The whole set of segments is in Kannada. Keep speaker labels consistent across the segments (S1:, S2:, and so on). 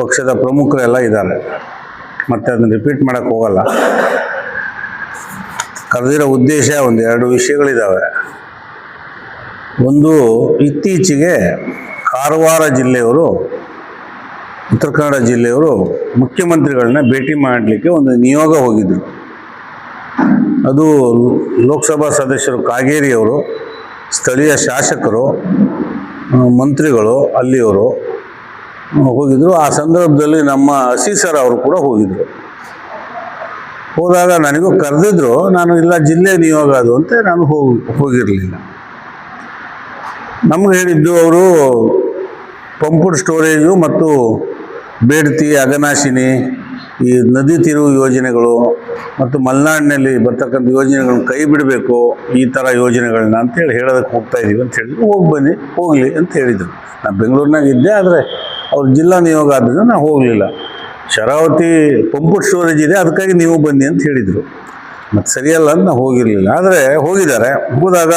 S1: ಪಕ್ಷದ ಪ್ರಮುಖರೆಲ್ಲ ಇದ್ದಾರೆ. ಮತ್ತೆ ಅದನ್ನ ರಿಪೀಟ್ ಮಾಡೋಕ್ಕೆ ಹೋಗಲ್ಲ. ಕರೆದಿರೋ ಉದ್ದೇಶ ಒಂದು ಎರಡು ವಿಷಯಗಳಿದ್ದಾವೆ ಒಂದು, ಇತ್ತೀಚೆಗೆ ಕಾರವಾರ ಜಿಲ್ಲೆಯವರು, ಉತ್ತರ ಕನ್ನಡ ಜಿಲ್ಲೆಯವರು ಮುಖ್ಯಮಂತ್ರಿಗಳನ್ನ ಭೇಟಿ ಮಾಡಲಿಕ್ಕೆ ಒಂದು ನಿಯೋಗ ಹೋಗಿದ್ರು. ಅದು ಲೋಕಸಭಾ ಸದಸ್ಯರು ಕಾಗೇರಿಯವರು, ಸ್ಥಳೀಯ ಶಾಸಕರು, ಮಂತ್ರಿಗಳು, ಅಲ್ಲಿಯವರು ಹೋಗಿದ್ರು. ಆ ಸಂದರ್ಭದಲ್ಲಿ ನಮ್ಮ ಅಸಿ ಸರ್ ಅವರು ಕೂಡ ಹೋಗಿದ್ರು. ಹೋದಾಗ ನನಗೂ ಕರೆದಿದ್ರು, ನಾನು ಇಲ್ಲ, ಜಿಲ್ಲೆ ನಿಯೋಗ ಅದು ಅಂತ ನಾನು ಹೋಗಿ ಹೋಗಿರಲಿಲ್ಲ. ನಮ್ಗೆ ಹೇಳಿದ್ದು ಅವರು, ಪಂಪುಡ್ ಸ್ಟೋರೇಜು ಮತ್ತು ಬೇಡ್ತಿ, ಅಗನಾಶಿನಿ, ಈ ನದಿ ತಿರುವು ಯೋಜನೆಗಳು ಮತ್ತು ಮಲೆನಾಡಿನಲ್ಲಿ ಬರ್ತಕ್ಕಂಥ ಯೋಜನೆಗಳನ್ನ ಕೈ ಬಿಡಬೇಕು, ಈ ಥರ ಯೋಜನೆಗಳನ್ನ ಅಂತೇಳಿ ಹೇಳೋದಕ್ಕೆ ಹೋಗ್ತಾ ಇದ್ದೀವಿ ಅಂತ ಹೇಳಿದ್ರು ಹೋಗಿ ಬನ್ನಿ ಹೋಗಲಿ ಅಂತ ಹೇಳಿದರು. ನಾನು ಬೆಂಗಳೂರಿನಾಗ ಇದ್ದೆ, ಆದರೆ ಅವ್ರ ಜಿಲ್ಲಾ ನಿಯೋಗ ಆದ್ದರಿಂದ ನಾನು ಹೋಗಲಿಲ್ಲ. ಶರಾವತಿ ಪಂಪು ಸ್ಟೋರೇಜ್ ಇದೆ, ಅದಕ್ಕಾಗಿ ನೀವು ಬನ್ನಿ ಅಂತ ಹೇಳಿದರು. ಮತ್ತು ಸರಿಯಲ್ಲ ಅಂತ ನಾವು ಹೋಗಿರಲಿಲ್ಲ. ಆದರೆ ಹೋಗಿದ್ದಾರೆ. ಹೋದಾಗ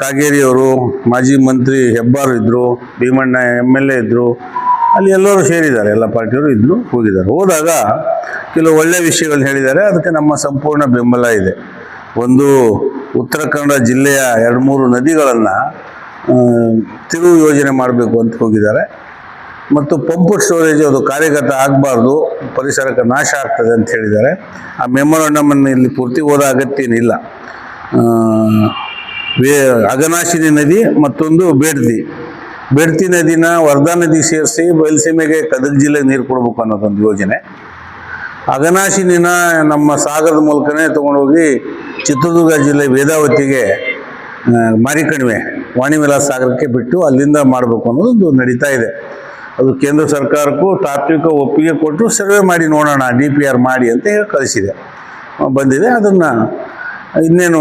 S1: ಕಾಗೇರಿಯವರು, ಮಾಜಿ ಮಂತ್ರಿ ಹೆಬ್ಬಾರು ಇದ್ದರು ಭೀಮಣ್ಣ ಎಂ ಎಲ್ ಎ ಇದ್ದರು ಅಲ್ಲಿ ಎಲ್ಲರೂ ಸೇರಿದ್ದಾರೆ. ಎಲ್ಲ ಪಾರ್ಟಿಯವರು ಇದ್ದರು ಹೋಗಿದ್ದಾರೆ. ಹೋದಾಗ ಕೆಲವು ಒಳ್ಳೆಯ ವಿಷಯಗಳು ಹೇಳಿದ್ದಾರೆ. ಅದಕ್ಕೆ ನಮ್ಮ ಸಂಪೂರ್ಣ ಬೆಂಬಲ ಇದೆ. ಒಂದು ಉತ್ತರ ಕನ್ನಡ ಜಿಲ್ಲೆಯ ಎರಡು ಮೂರು ನದಿಗಳನ್ನು ತಿರುವು ಯೋಜನೆ ಮಾಡಬೇಕು ಅಂತ ಹೋಗಿದ್ದಾರೆ. ಮತ್ತು ಪಂಪ್ ಸ್ಟೋರೇಜ್ ಅದು ಕಾರ್ಯಗತ ಆಗಬಾರ್ದು, ಪರಿಸರಕ್ಕೆ ನಾಶ ಆಗ್ತದೆ ಅಂತ ಹೇಳಿದ್ದಾರೆ. ಆ ಮೆಮೊರಾಂಡಮನ್ನು ಇಲ್ಲಿ ಪೂರ್ತಿ ಓದೋ ಅಗತ್ಯ ಏನಿಲ್ಲ ವೇ ಅಗನಾಶಿನಿ ನದಿ ಮತ್ತೊಂದು ಬೇಡ್ತಿ. ಬೇಡ್ತಿ ನದಿನ ವರ್ಧಾ ನದಿ ಸೇರಿಸಿ ಬಯಲುಸೀಮೆಗೆ ಗದಗ ಜಿಲ್ಲೆಗೆ ನೀರು ಕೊಡಬೇಕು ಅನ್ನೋದೊಂದು ಯೋಜನೆ. ಅಗನಾಶಿನಿನ ನಮ್ಮ ಸಾಗರದ ಮೂಲಕನೇ ತೊಗೊಂಡೋಗಿ ಚಿತ್ರದುರ್ಗ ಜಿಲ್ಲೆ ವೇದಾವತಿಗೆ ಮಾರಿಕಣಿವೆ ವಾಣಿವಿಲಾಸ ಸಾಗರಕ್ಕೆ ಬಿಟ್ಟು ಅಲ್ಲಿಂದ ಮಾಡಬೇಕು ಅನ್ನೋದು ನಡೀತಾ ಇದೆ. ಅದು ಕೇಂದ್ರ ಸರ್ಕಾರಕ್ಕೂ ತಾತ್ವಿಕ ಒಪ್ಪಿಗೆ ಕೊಟ್ಟು ಸರ್ವೆ ಮಾಡಿ ನೋಡೋಣ, ಡಿ ಪಿ ಆರ್ ಮಾಡಿ ಅಂತ ಹೇಳಿ ಕಳಿಸಿದೆ. ಬಂದಿದೆ. ಅದನ್ನು ಇನ್ನೇನು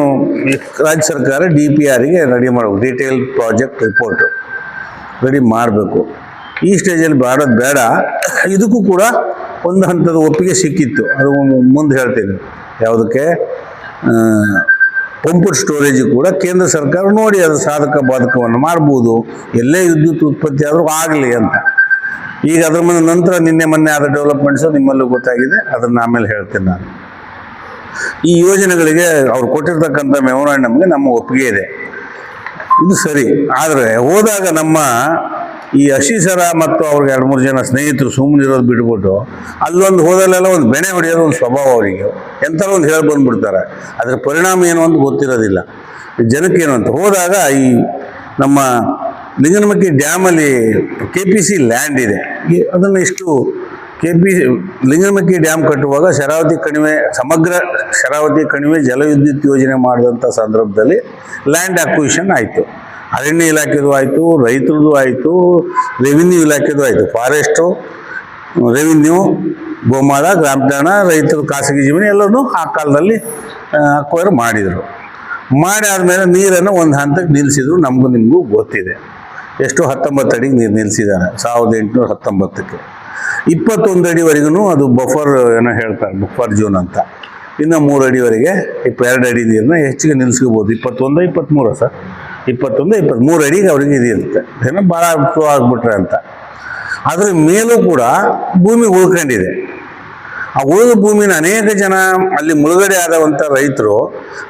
S1: ರಾಜ್ಯ ಸರ್ಕಾರ ಡಿ ಪಿ ಆರಿಗೆ ರೆಡಿ ಮಾಡಬೇಕು. ಡೀಟೇಲ್ ಪ್ರಾಜೆಕ್ಟ್ ರಿಪೋರ್ಟು ರೆಡಿ ಮಾಡಬೇಕು. ಈ ಸ್ಟೇಜಲ್ಲಿ ಮಾಡೋದು ಬೇಡ. ಇದಕ್ಕೂ ಕೂಡ ಒಂದು ಹಂತದ ಒಪ್ಪಿಗೆ ಸಿಕ್ಕಿತ್ತು. ಅದು ಮುಂದೆ ಹೇಳ್ತೀನಿ. ಯಾವುದಕ್ಕೆ? ಪಂಪ್ ಸ್ಟೋರೇಜ್ ಕೂಡ ಕೇಂದ್ರ ಸರ್ಕಾರ ನೋಡಿ ಅದು ಸಾಧಕ ಬಾಧಕವನ್ನು ಮಾಡ್ಬೋದು. ಎಲ್ಲೇ ವಿದ್ಯುತ್ ಉತ್ಪತ್ತಿ ಆದರೂ ಆಗಲಿ ಅಂತ. ಈಗ ಅದ್ರ ಮುಂದೆ ನಂತರ ನಿನ್ನೆ ಮೊನ್ನೆ ಆದ ಡೆವಲಪ್ಮೆಂಟ್ಸು ನಿಮ್ಮಲ್ಲೂ ಗೊತ್ತಾಗಿದೆ. ಅದನ್ನು ಆಮೇಲೆ ಹೇಳ್ತೀನಿ ನಾನು. ಈ ಯೋಜನೆಗಳಿಗೆ ಅವ್ರು ಕೊಟ್ಟಿರ್ತಕ್ಕಂಥ ಮೆಮೊರಾಂಡಮ್ಗೆ ನಮ್ಮ ಒಪ್ಪಿಗೆ ಇದೆ. ಇದು ಸರಿ. ಆದರೆ ಹೋದಾಗ ನಮ್ಮ ಈ ಅಶೀಸರ ಮತ್ತು ಅವ್ರಿಗೆ ಎರಡು ಮೂರು ಜನ ಸ್ನೇಹಿತರು ಸುಮ್ಮನೆ ಇರೋದು ಬಿಟ್ಬಿಟ್ಟು ಅಲ್ಲೊಂದು ಹೋದಲ್ಲೆಲ್ಲ ಒಂದು ಬೆಣೆ ಹೊಡೆಯೋದು ಒಂದು ಸ್ವಭಾವ ಅವರಿಗೆ. ಎಂಥರ ಒಂದು ಹೇಳಿ ಬಂದ್ಬಿಡ್ತಾರೆ. ಅದರ ಪರಿಣಾಮ ಏನು ಅಂತ ಗೊತ್ತಿರೋದಿಲ್ಲ. ಜನಕ್ಕೆ ಏನು ಅಂತ. ಹೋದಾಗ ಈ ನಮ್ಮ ಲಿಂಗನಮಕ್ಕಿ ಡ್ಯಾಮಲ್ಲಿ ಕೆ ಪಿ ಸಿ ಲ್ಯಾಂಡ್ ಇದೆ. ಅದನ್ನು ಇಷ್ಟು ಕೆ ಪಿ ಲಿಂಗನಮಕ್ಕಿ ಡ್ಯಾಮ್ ಕಟ್ಟುವಾಗ ಶರಾವತಿ ಕಣಿವೆ, ಸಮಗ್ರ ಶರಾವತಿ ಕಣಿವೆ ಜಲವಿದ್ಯುತ್ ಯೋಜನೆ ಮಾಡಿದಂಥ ಸಂದರ್ಭದಲ್ಲಿ ಲ್ಯಾಂಡ್ ಅಕ್ವಿಷನ್ ಆಯಿತು. ಅರಣ್ಯ ಇಲಾಖೆದು ಆಯಿತು ರೈತರದ್ದು ಆಯಿತು ರೆವಿನ್ಯೂ ಇಲಾಖೆದು ಆಯಿತು. ಫಾರೆಸ್ಟು ರೆವಿನ್ಯೂ ಗೋಮಾಳ, ಗ್ರಾಮಠಾಣ, ರೈತರು ಖಾಸಗಿ ಜೀವನ ಎಲ್ಲರೂ ಆ ಕಾಲದಲ್ಲಿ ಅಕ್ವೈರ್ ಮಾಡಿದರು. ಮಾಡಿ ಆದಮೇಲೆ ನೀರನ್ನು ಒಂದು ಹಂತಕ್ಕೆ ನಿಲ್ಲಿಸಿದ್ರು ನಮಗೂ ನಿಮಗೂ ಗೊತ್ತಿದೆ. ಎಷ್ಟು? ಹತ್ತೊಂಬತ್ತು ಅಡಿಗೆ ನೀರು ನಿಲ್ಲಿಸಿದ್ದಾರೆ ಸಾವಿರದ ಎಂಟುನೂರ ಹತ್ತೊಂಬತ್ತಕ್ಕೆ. ಇಪ್ಪತ್ತೊಂದು ಅಡಿವರೆಗೂ ಅದು ಬಫರ್ ಏನೋ ಹೇಳ್ತಾರೆ ಬಫರ್ ಜೋನ್ ಅಂತ. ಇನ್ನು ಮೂರು ಅಡಿವರೆಗೆ ಇಪ್ಪ ಎರಡು ಅಡಿ ನೀರನ್ನ ಹೆಚ್ಚಿಗೆ ನಿಲ್ಲಿಸ್ಕೋಬೋದು ಇಪ್ಪತ್ತೊಂದು, ಇಪ್ಪತ್ತ್ಮೂರು ಸರ್. ಇಪ್ಪತ್ತೊಂದು, ಇಪ್ಪತ್ತ್ಮೂರು ಅಡಿಗೆ ಅವ್ರಿಗೆ ಇದು ಇರುತ್ತೆ. ಏನೋ ಭಾಳ ಆಗಿಬಿಟ್ರೆ ಅಂತ. ಅದ್ರ ಮೇಲೂ ಕೂಡ ಭೂಮಿ ಉಳ್ಕೊಂಡಿದೆ. ಆ ಉಳಿದ ಭೂಮಿನ ಅನೇಕ ಜನ ಅಲ್ಲಿ ಮುಳುಗಡೆ ಆದವಂಥ ರೈತರು,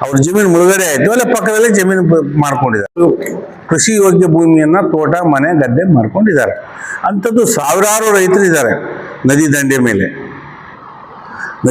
S1: ಅವ್ರ ಜಮೀನು ಮುಳುಗಡೆ ಆಯಿತು. ಅಲ್ಲೇ ಪಕ್ಕದಲ್ಲೇ ಜಮೀನು ಮಾಡ್ಕೊಂಡಿದ್ದಾರೆ. ಕೃಷಿ ಯೋಗ್ಯ ಭೂಮಿಯನ್ನು ತೋಟ, ಮನೆ, ಗದ್ದೆ ಮಾಡ್ಕೊಂಡಿದ್ದಾರೆ. ಅಂಥದ್ದು ಸಾವಿರಾರು ರೈತರು ಇದ್ದಾರೆ ನದಿ ದಂಡೆ ಮೇಲೆ.